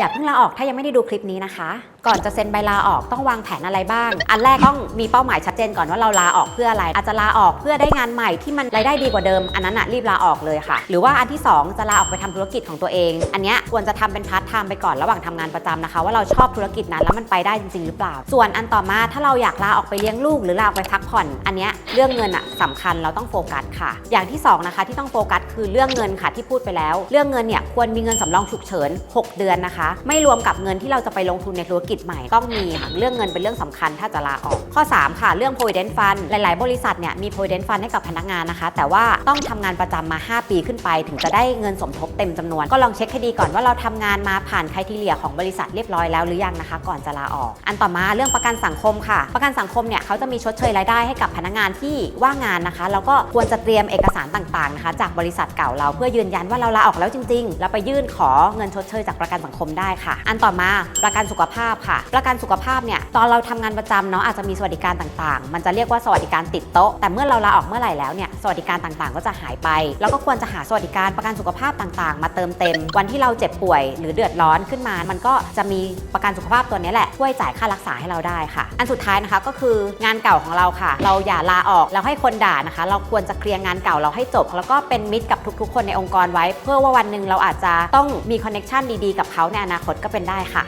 อย่าเพิ่งลาออกถ้ายังไม่ได้ดูคลิปนี้นะคะ ก่อนจะเซ็นใบลาออกต้องวางแผนอะไรบ้าง อันแรกต้องมีเป้าหมายชัดเจนก่อนว่าเราลาออกเพื่ออะไร อาจจะลาออกเพื่อได้งานใหม่ที่มันรายได้ดีกว่าเดิม อันนั้นอะรีบลาออกเลยค่ะ หรือว่าอันที่สองจะลาออกไปทำธุรกิจของตัวเอง อันเนี้ยควรจะทำเป็นพาร์ทไทม์ไปก่อนระหว่างทำงานประจำนะคะ ว่าเราชอบธุรกิจนั้นแล้วมันไปได้จริง ๆ หรือเปล่า ส่วนอันต่อมาถ้าเราอยากลาออกไปเลี้ยงลูกหรือลาออกไปพักผ่อน อันเนี้ยเรื่องเงินอะสำคัญเราต้องโฟกัสค่ะ อย่างที่สองนะคะที่ต้องโฟกัสคือเรื่องเงินค่ะที่พูดไปแล้ว เรื่องเงินเนี่ยควรมีเงินสำรองฉุกเฉิน 6 เดือนนะคะไม่รวมกับเงินที่เราจะไปลงทุนในธุรกิจใหม่ต้องมีค่ะเรื่องเงินเป็นเรื่องสำคัญถ้าจะลาออก ข้อ 3 ค่ะเรื่อง provident fund หลาย ๆ บริษัทเนี่ยมี provident fund ให้กับพนักงานนะคะ แต่ว่าต้องทำงานประจำมา 5 ปีขึ้นไป ถึงจะได้เงินสมทบเต็มจำนวน ก็ลองเช็คให้ดีก่อนว่าเราทำงานมาผ่านคุณทีเลียของบริษัทเรียบร้อยแล้วหรือยังนะคะ ก่อนจะลาออก อันต่อมาเรื่องประกันสังคมค่ะ ประกันสังคมเนี่ยเขาจะมีชดเชยรายได้ให้กับพนักงานที่ว่างงานนะคะแล้วก็ควรจะเตรียมเอกสารต่างๆนะคะ จากบริษัทเก่าเราเพื่อยืนยันว่าเราลาออกแล้วจริง ๆ แล้วไปยื่นขอเงินชดเชยจากประกันสังคมได้ค่ะ อันต่อมาประกันสุขภาพค่ะ ประกันสุขภาพเนี่ยตอนเราทำงานประจำเนาะอาจจะมีสวัสดิการต่างๆ มันจะเรียกว่าสวัสดิการติดโต๊ะ แต่เมื่อเราลาออกเมื่อไหร่แล้วเนี่ยสวัสดิการต่างๆ ก็จะหายไป แล้วก็ควรจะหาสวัสดิการประกันสุขภาพต่างๆ มาเติมเต็ม วันที่เราเจ็บป่วย หรือเดือดร้อนขึ้นมา มันก็จะมีประกันสุขภาพตัวนี้แหละช่วยจ่ายค่ารักษาให้เราได้ค่ะ อันสุดท้ายนะคะก็คืองานเก่าของเราค่ะ เราอย่าลาออกแล้วให้คนด่านะคะ เราควรจะเคลียร์งานเก่าเราให้จบ แล้วก็เป็นมิตรกับทุกๆ คนในองค์กรไว้ เพื่อว่าวันหนึ่งเราอาจจะต้องมีคอนเน็ชันดีๆกับเขาในอนาคตก็เป็นได้ค่ะ